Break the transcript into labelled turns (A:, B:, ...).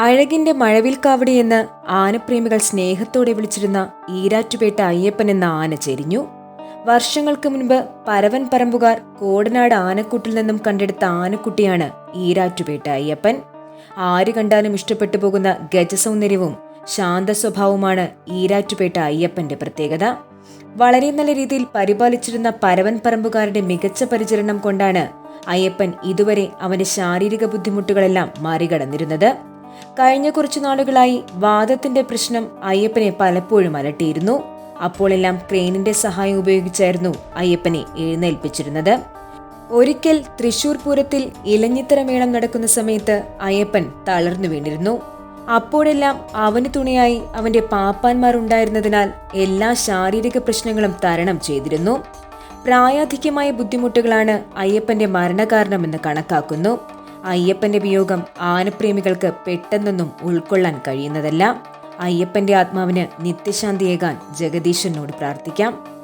A: അഴകിന്റെ മഴവിൽക്കാവടി എന്ന് ആനപ്രേമികൾ സ്നേഹത്തോടെ വിളിച്ചിരുന്ന ഈരാറ്റുപേട്ട അയ്യപ്പൻ എന്ന ആന ചെരിഞ്ഞു. വർഷങ്ങൾക്ക് മുൻപ് പരവൻ പറമ്പുകാർ കോടനാട് ആനക്കൂട്ടിൽ നിന്നും കണ്ടെടുത്ത ആനക്കുട്ടിയാണ് ഈരാറ്റുപേട്ട അയ്യപ്പൻ. ആര് കണ്ടാലും ഇഷ്ടപ്പെട്ടു പോകുന്ന ഗജസൗന്ദര്യവും ശാന്ത സ്വഭാവവുമാണ് ഈരാറ്റുപേട്ട അയ്യപ്പന്റെ പ്രത്യേകത. വളരെ നല്ല രീതിയിൽ പരിപാലിച്ചിരുന്ന പരവൻ പറമ്പുകാരുടെ മികച്ച പരിചരണം കൊണ്ടാണ് അയ്യപ്പൻ ഇതുവരെ അവന്റെ ശാരീരിക ബുദ്ധിമുട്ടുകളെല്ലാം മറികടന്നിരുന്നത്. കഴിഞ്ഞ കുറച്ചു നാളുകളായി വാദത്തിന്റെ പ്രശ്നം അയ്യപ്പനെ പലപ്പോഴും അലട്ടിയിരുന്നു. അപ്പോഴെല്ലാം ക്രെയിനിന്റെ സഹായം ഉപയോഗിച്ചായിരുന്നു അയ്യപ്പനെ എഴുന്നേൽപ്പിച്ചിരുന്നത്. ഒരിക്കൽ തൃശൂർ പൂരത്തിൽ ഇലഞ്ഞിത്തര മേളം നടക്കുന്ന സമയത്ത് അയ്യപ്പൻ തളർന്നു വീണിരുന്നു. അപ്പോഴെല്ലാം അവന് തുണയായി അവന്റെ പാപ്പാന്മാർ ഉണ്ടായിരുന്നതിനാൽ എല്ലാ ശാരീരിക പ്രശ്നങ്ങളും തരണം ചെയ്തിരുന്നു. പ്രായാധിക്യമായ ബുദ്ധിമുട്ടുകളാണ് അയ്യപ്പന്റെ മരണകാരണമെന്ന് കണക്കാക്കുന്നു. അയ്യപ്പന്റെ വിയോഗം ആനപ്രേമികൾക്ക് പെട്ടെന്നൊന്നും ഉൾക്കൊള്ളാൻ കഴിയുന്നതല്ല. അയ്യപ്പന്റെ ആത്മാവിന് നിത്യശാന്തിയേകാൻ ജഗദീശനോട് പ്രാർത്ഥിക്കാം.